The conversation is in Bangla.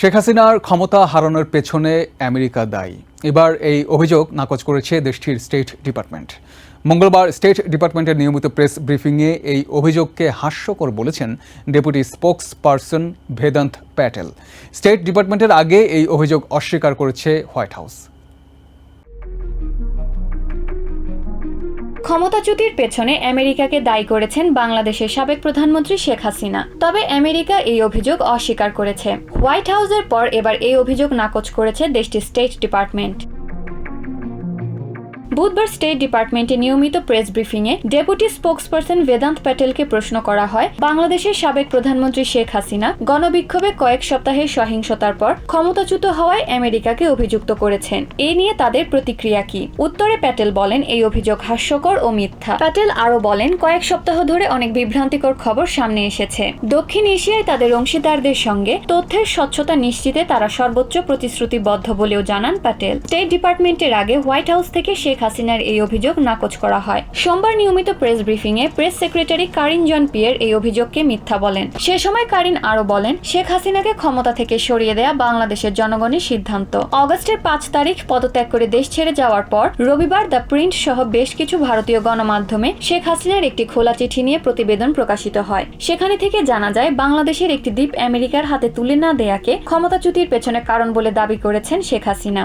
শেখ হাসিনার ক্ষমতা হারানোর পেছনে আমেরিকা দায়ী। এবার এই অভিযোগ নাকচ করেছে দেশটির স্টেট ডিপার্টমেন্ট। মঙ্গলবার স্টেট ডিপার্টমেন্টের নিয়মিত প্রেস ব্রিফিংয়ে এই অভিযোগকে হাস্যকর বলেছেন deputy spokesperson Vedant Patel. State ডিপার্টমেন্টের আগে এই অভিযোগ অস্বীকার করেছে হোয়াইট হাউস। ক্ষমতাচ্যুতির পেছনে আমেরিকাকে দায়ী করেছেন বাংলাদেশের সাবেক প্রধানমন্ত্রী শেখ হাসিনা। তবে আমেরিকা এই অভিযোগ অস্বীকার করেছে। হোয়াইট হাউসের পর এবার এই অভিযোগ নাকচ করেছে দেশটির স্টেট ডিপার্টমেন্ট। বুধবার স্টেট ডিপার্টমেন্টে নিয়মিত প্রেস ব্রিফিংয়ে ডেপুটি স্পোক্সপারসন বেদান্ত প্যাটেলকে প্রশ্ন করা হয়, বাংলাদেশের সাবেক প্রধানমন্ত্রী শেখ হাসিনা গণবিক্ষোভে কয়েক সপ্তাহের সহিংসতার পর ক্ষমতাচ্যুত হওয়ায় আমেরিকাকে অভিযুক্ত করেছেন। এ নিয়ে তাদের প্রতিক্রিয়া কি? উত্তরে প্যাটেল বলেন, এই অভিযোগ হাস্যকর ও মিথ্যা। প্যাটেল আরও বলেন, কয়েক সপ্তাহ ধরে অনেক বিভ্রান্তিকর খবর সামনে এসেছে। দক্ষিণ এশিয়ায় তাদের অংশীদারদের সঙ্গে তথ্যের স্বচ্ছতা নিশ্চিতে তারা সর্বোচ্চ প্রতিশ্রুতিবদ্ধ বলেও জানান প্যাটেল স্টেট ডিপার্টমেন্টের আগে হোয়াইট হাউস থেকে শেখ হাসিনার এই অভিযোগ নাকচ করা হয়। সোমবার নিয়মিত প্রেস ব্রিফিংয়ে press secretary Karine Jean Pierre এই অভিযোগকে মিথ্যা বলেন। সে সময় কারিন আরও বলেন, শেখ হাসিনাকে ক্ষমতা থেকে সরিয়ে দেয়া বাংলাদেশের জনগণের সিদ্ধান্ত। অগস্টের পাঁচ তারিখ পদত্যাগ করে দেশ ছেড়ে যাওয়ার পর রবিবার দ্য প্রিন্ট সহ বেশ কিছু ভারতীয় গণমাধ্যমে শেখ হাসিনার একটি খোলা চিঠি নিয়ে প্রতিবেদন প্রকাশিত হয়। সেখানে থেকে জানা যায়, বাংলাদেশের একটি দ্বীপ আমেরিকার হাতে তুলে না দেয়াকে ক্ষমতাচ্যুতির পেছনে কারণ বলে দাবি করেছেন Sheikh Hasina.